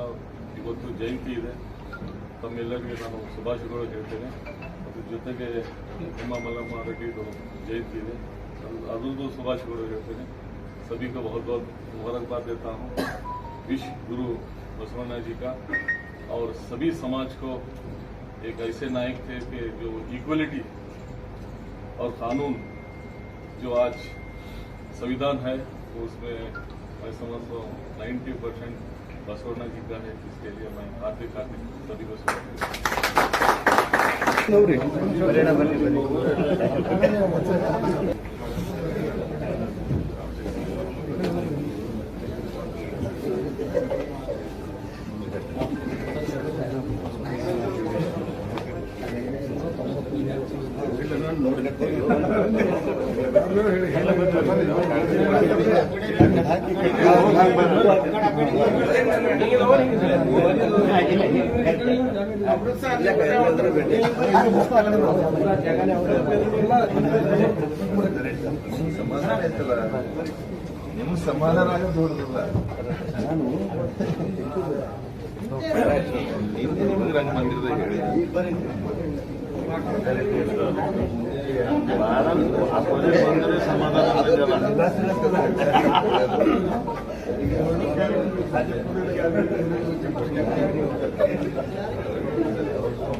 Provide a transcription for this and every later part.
ಬಸವಣ್ಣ ಇವತ್ತು ಜಯಂತಿ ಇದೆ ತಮ್ಮೆಲ್ಲರಿಗೆ ನಾನು ಶುಭಾಶಯಗಳು ಹೇಳ್ತೇನೆ ಅದ್ರ ಜೊತೆಗೆ ನಿಮ್ಮ ಮಲ್ಲಮ್ಮ ರೆಡ್ಡಿದು ಜಯಂತಿ ಇದೆ ಅದು- ಅದ್ರದ್ದು ಶುಭಾಶಯಗಳು ಹೇಳ್ತೇನೆ सभी को बहुत बहुत मुबारकबाद देता हूँ विश्व गुरु बसवन्ना जी का और सभी समाज को एक ऐसे नायक थे कि जो इक्वलिटी और कानून जो आज संविधान है वो उसमें मैं समझता हूँ नाइन्टी परसेंट बसवन्ना जी का है जिसके लिए मैं हार्दिक हार्दिक सभी को शुभकामनाएँ ಸಮಾಧಾನ ಆಯ್ತಲ್ಲ ನಿಮ್ಗೆ ಸಮಾಧಾನ ಆಗೋದು ದೊಡ್ಡದಲ್ಲ ಹಿಂದೆ ನಿಮ್ಗೆ ರಂಗ ಮಂದಿರದಾಗ ಹೇಳಿ ಭಾಳ ಅಪೋಸಿಟ್ ಬಂದರೆ ಸಮಾಧಾನ ಆಗಿದೆಯಲ್ಲ.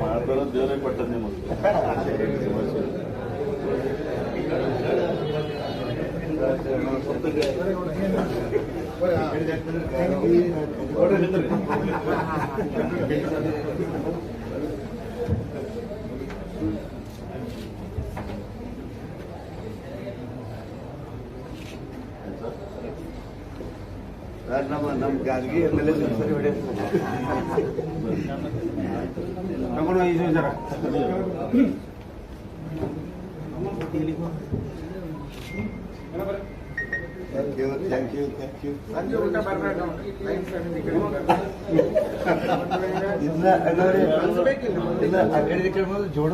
ಮಾಡ್ಬಾರ ದೇವರೇ ಕೊಟ್ಟದ್ದು ನಿಮಗೆ ನಮ್ಮ ನಮ್ಮ ಗಾರ್ಗಿ ಎಂ ಎಲ್ ಎ ಸರಿ ತಗೊಂಡು ಐದು ಜರ thank you thank you thank you ಇಲ್ಲ ಅಲ್ಲವ್ರೆ ಇಲ್ಲ ಆ ಕಡೆ ಈ ಕಡೆ ಬಂದು ಜೋಡ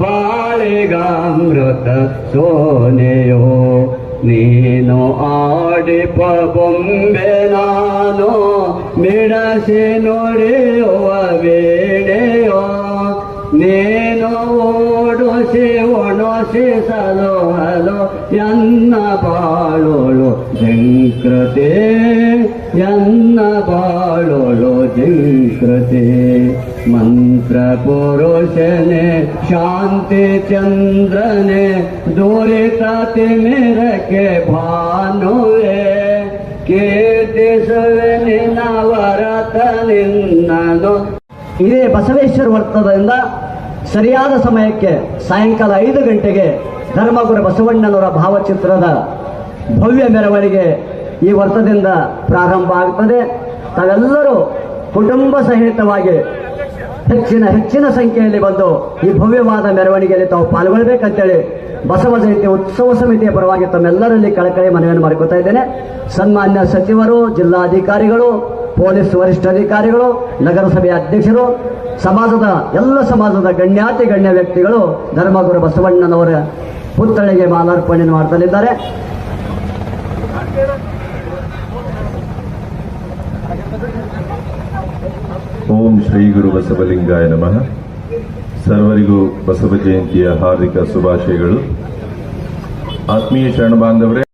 ಬಾಳೆಗಾಮೃತ ಸೋನೆಯೋ ನೀನು ಆಡಿಪ ಬೊಂಬೆ ನಾನು ಮಿಡಸಿ ನುಡಿಯುವ ವೇಳೆಯೋ ನೀನು ಓಡಿಸಿ ಒಣಸಿ ಸಲೋ ಹಲೋ ಎನ್ನ ಬಾಳೋಳು ಜಂಕೃತೆ ಎನ್ನ ಬಾಳೋಳು ಜಂಕೃತೆ, ಮಂತ್ರ ಪುರುಷನೆ, ಶಾಂತಿ ಚಂದ್ರನೆ ದೂರಿತ ತಿಮಿರಕ್ಕೆ ಭಾನುವೆ. ಕೀರ್ತಿಸುವೆ ನಿನ್ನ ವರತ ನಿನ್ನನು ಇದೇ ಬಸವೇಶ್ವರ ವರ್ತದಿಂದ ಸರಿಯಾದ ಸಮಯಕ್ಕೆ ಸಾಯಂಕಾಲ ಐದು ಗಂಟೆಗೆ ಧರ್ಮಗುರು ಬಸವಣ್ಣನವರ ಭಾವಚಿತ್ರದ ಭವ್ಯ ಮೆರವಣಿಗೆ ಈ ವರ್ಷದಿಂದ ಪ್ರಾರಂಭ ಆಗ್ತದೆ. ತಾವೆಲ್ಲರೂ ಕುಟುಂಬ ಸಹಿತವಾಗಿ ಹೆಚ್ಚಿನ ಹೆಚ್ಚಿನ ಸಂಖ್ಯೆಯಲ್ಲಿ ಬಂದು ಈ ಭವ್ಯವಾದ ಮೆರವಣಿಗೆಯಲ್ಲಿ ತಾವು ಪಾಲ್ಗೊಳ್ಬೇಕಂತೇಳಿ ಬಸವ ಜಯಂತಿ ಉತ್ಸವ ಸಮಿತಿಯ ಪರವಾಗಿ ತಮ್ಮೆಲ್ಲರಲ್ಲಿ ಕಳಕಳಿ ಮನವಿಯನ್ನು ಮಾಡಿಕೊತಾ ಇದ್ದೇನೆ. ಸನ್ಮಾನ್ಯ ಸಚಿವರು, ಜಿಲ್ಲಾಧಿಕಾರಿಗಳು, ಪೊಲೀಸ್ ವರಿಷ್ಠಾಧಿಕಾರಿಗಳು ನಗರಸಭೆಯ ಅಧ್ಯಕ್ಷರು, ಸಮಾಜದ ಎಲ್ಲ ಸಮಾಜದ ಗಣ್ಯಾತಿ ಗಣ್ಯ ವ್ಯಕ್ತಿಗಳು, ಧರ್ಮಗುರು ಬಸವಣ್ಣನವರ ಪುತ್ಥಳಿಗೆ ಮಾಲಾರ್ಪಣೆಯನ್ನು ಮಾಡ್ತಲಿದ್ದಾರೆ. ಓಂ ಶ್ರೀ ಗುರು ಬಸವಲಿಂಗಾಯ ನಮಃ. ಸರ್ವರಿಗೂ ಬಸವ ಜಯಂತಿಯ ಹಾರ್ದಿಕ ಶುಭಾಶಯಗಳು. ಆತ್ಮೀಯ ಶರಣ ಬಾಂಧವರೇ